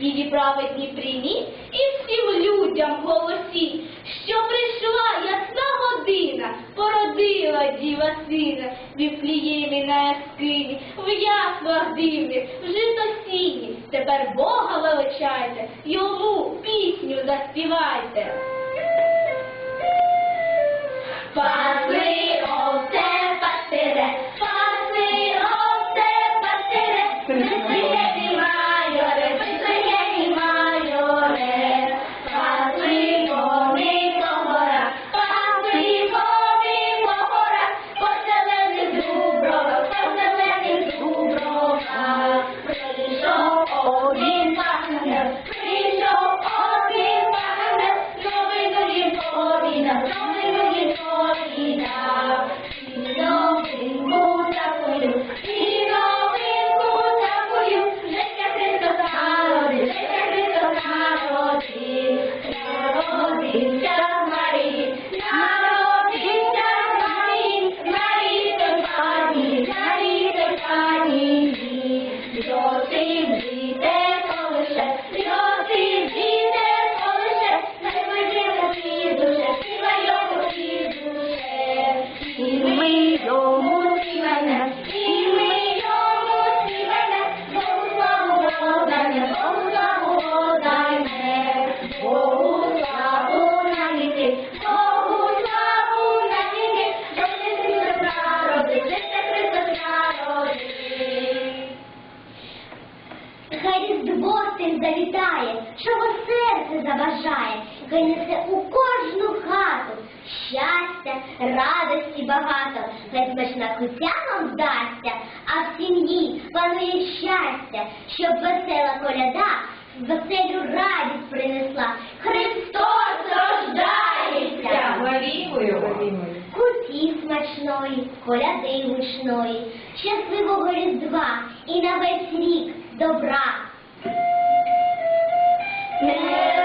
Віді праведні прийміть і всім людям голосіть, що прийшла ясна година, породила діва сина, віпліємі на яскині, в яслах дивних, в житосіні. Тепер Бога величайте, йому пісню заспівайте. Пасли чого серце забажає, хай несе у кожну хату щастя, радості багато, хай смачна куття вам вдасться, а в сім'ї панує щастя, щоб весела коляда веселю радість принесла. Христос рождається! Куті смачної, коляди гучної, щасливого різдва і на весь рік добра. Yeah.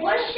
bush